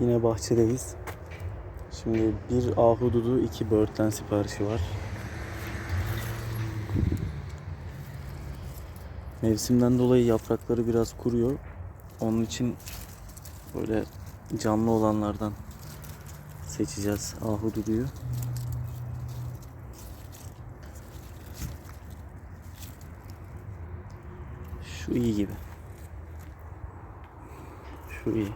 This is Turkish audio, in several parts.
Yine bahçedeyiz. Şimdi bir ahududu, iki böğürtlen siparişi var. Mevsimden dolayı yaprakları biraz kuruyor. Onun için böyle canlı olanlardan seçeceğiz ahududuyu. Şu iyi gibi. Şu iyi.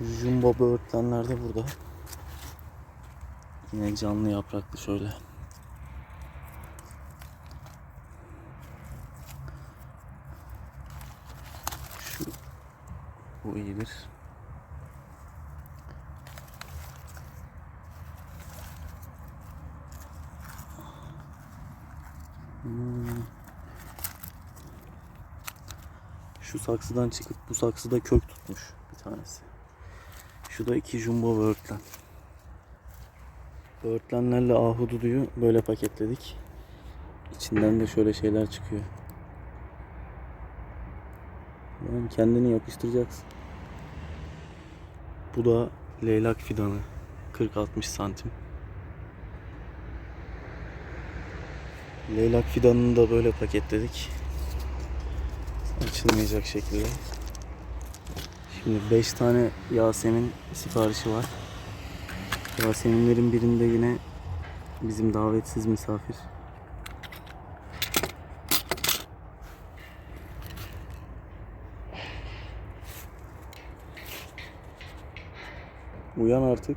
Jumbo böğürtlenler de burada. Yine canlı yapraklı şöyle. Şu bu iyidir. Hmm. Şu saksıdan çıkıp bu saksıda kök tutmuş bir tanesi. Şu da iki jumbo böğürtlen. Böğürtlenlerle ahududuyu böyle paketledik. İçinden de şöyle şeyler çıkıyor. Yani kendini yapıştıracaksın. Bu da leylak fidanı. 40-60 santim. Leylak fidanını da böyle paketledik. Açılmayacak şekilde. Şimdi 5 tane Yasemin siparişi var. Yaseminlerin birinde yine bizim davetsiz misafir. Uyan artık.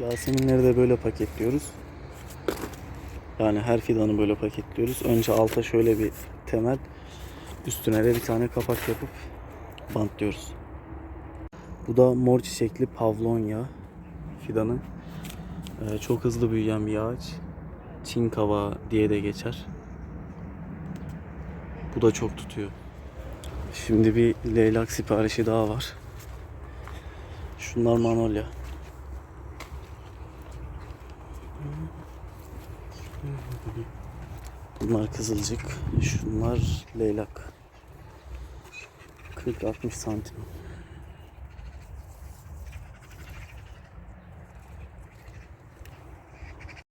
Yaseminleri de böyle paketliyoruz. Yani her fidanı böyle paketliyoruz. Önce alta şöyle bir temel, üstüne de bir tane kapak yapıp bantlıyoruz. Bu da mor çiçekli pavlonya fidanı. Ee, çok hızlı büyüyen bir ağaç. Çin kava diye de geçer. Bu da çok tutuyor. Şimdi bir leylak siparişi daha var. Şunlar manolya. Bunlar kızılcık. Şunlar leylak. 40-60 santim.